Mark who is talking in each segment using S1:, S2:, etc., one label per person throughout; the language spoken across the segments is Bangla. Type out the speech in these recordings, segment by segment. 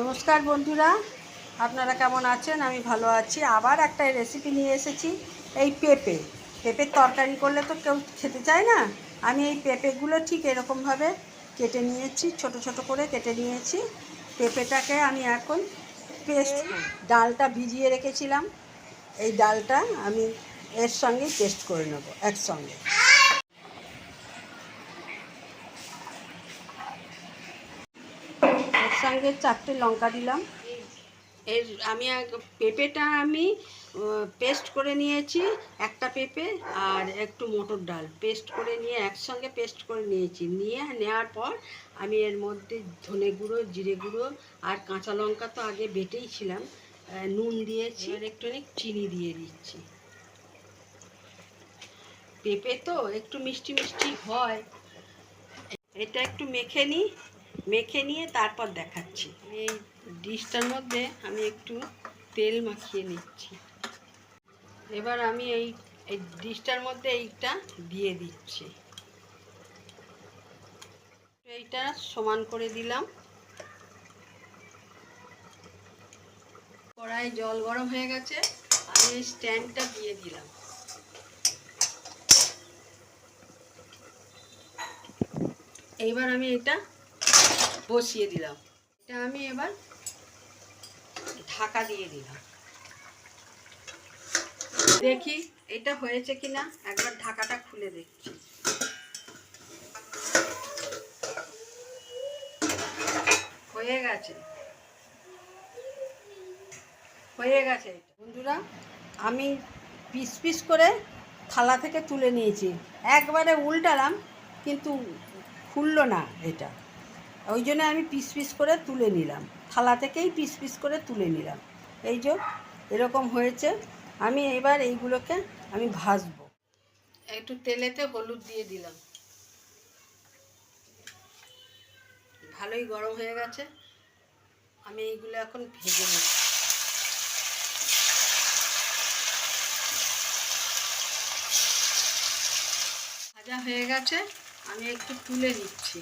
S1: নমস্কার বন্ধুরা, আপনারা কেমন আছেন? আমি ভালো আছি। আবার একটা রেসিপি নিয়ে এসেছি, এই পেঁপে। পেঁপের তরকারি করলে তো কেউ খেতে চায় না। আমি এই পেঁপেগুলো ঠিক এরকমভাবে কেটে নিয়েছি, ছোট ছোট করে কেটে নিয়েছি। পেঁপেটাকে আমি এখন পেস্ট ডালটা ভিজিয়ে রেখেছিলাম। এই ডালটা আমি এর সঙ্গে পেস্ট করে নেব, একসঙ্গে। সঙ্গে চারটে লঙ্কা দিলাম। এর আমি পেঁপেটা আমি পেস্ট করে নিয়েছি একটা পেঁপে আর একটু মটর ডাল। পেস্ট করে নিয়ে একসঙ্গে পেস্ট করে নিয়েছি। নিয়ে নেওয়ার পর আমি এর মধ্যে ধনে গুঁড়ো জিরে গুঁড়ো আর কাঁচা লঙ্কা তো আগে বেটেই ছিলাম। নুন দিয়েছি। আর একটুখানি চিনি দিয়ে দিচ্ছি। পেঁপে তো একটু মিষ্টি মিষ্টি হয়। এটা একটু মেখে নিই। মেখে নিয়ে তারপর দেখাচ্ছি। এই ডিশটার মধ্যে আমি একটু তেল মাখিয়ে নিচ্ছি। এবার আমি এই এই ডিশটার মধ্যে এইটা দিয়ে দিচ্ছি। এইটা সমান করে দিলাম। কড়াই জল গরম হয়ে গেছে, আমি এই স্ট্যান্ডটা দিয়ে দিলাম। এইবার আমি এটা বসিয়ে দিলাম। এটা আমি এবার ঢাকা দিয়ে দিলাম। দেখি এটা হয়েছে কিনা, একবার ঢাকাটা খুলে দেখছি। হয়ে গেছে। হয়ে গেছে। বন্ধুরা, আমি পিস পিস করে থালা থেকে তুলে নিয়েছি। একবারে উল্টালাম, কিন্তু খুললো না এটা। ওই জন্য আমি পিস পিস করে তুলে নিলাম। থালা থেকেই পিস পিস করে তুলে নিলাম। এই যে, এরকম হয়েছে। আমি এবার এইগুলোকে আমি ভাজবো। একটু তেলেতে হলুদ দিয়ে দিলাম। ভালোই গরম হয়ে গেছে। আমি এইগুলো এখন ভেজে নিচ্ছি। ভাজা হয়ে গেছে। আমি একটু তুলে নিচ্ছি।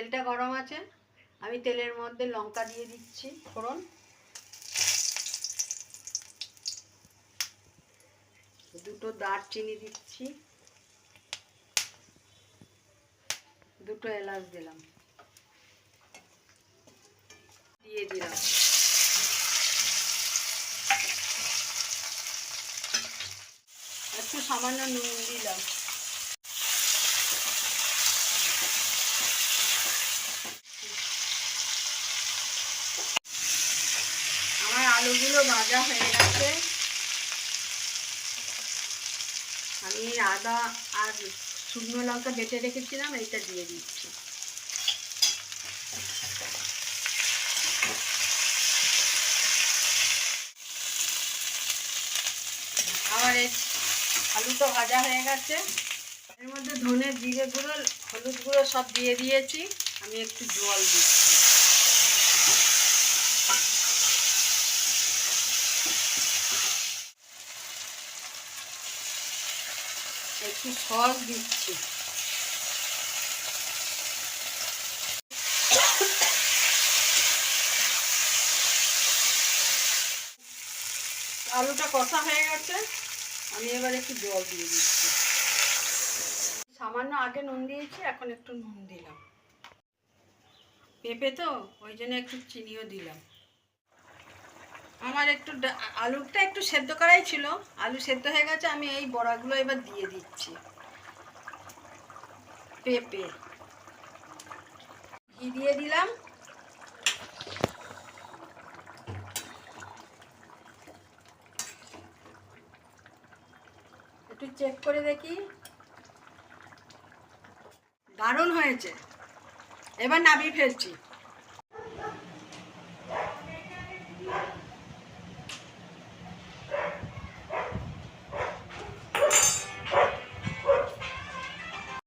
S1: তেলটা গরম আছে। আমি তেলের মধ্যে লঙ্কা দিয়ে দিচ্ছি ফোড়ন। দুটো দারচিনি দিচ্ছি। দুটো এলাচ দিলাম। দিয়ে দিলাম। একটু সামান্য নুন দিলাম আমার আলুগুলো ভাজা হয়ে গেছে। আমি আদা আর শুকনো লঙ্কা বেটে রেখেছিলাম, এইটা দিয়ে দিচ্ছি। আমার এই আলুটা ভাজা হয়ে গেছে। এর মধ্যে ধনে, জিরে গুঁড়ো, হলুদ গুঁড়ো সব দিয়ে দিয়েছি। আমি একটু জল দিচ্ছি। একটু সস দিচ্ছি। আলুটা কষা হয়ে গেছে। আমি এবার একটু জল দিয়ে দিচ্ছি। সামান্য আগে নুন দিয়েছি, এখন একটু নুন দিলাম। পেঁপে তো, ওই জন্য একটু চিনিও দিলাম। আমার একটু আলুটা একটু সেদ্ধ করাই ছিল। আলু সেদ্ধ হয়ে গেছে, আমি এই বড়াগুলো এবার দিয়ে দিচ্ছি। পেঁপে। ঘি দিয়ে দিলাম। একটু চেক করে দেখি। দারুণ হয়েছে। এবার নামিয়ে ফেলছি।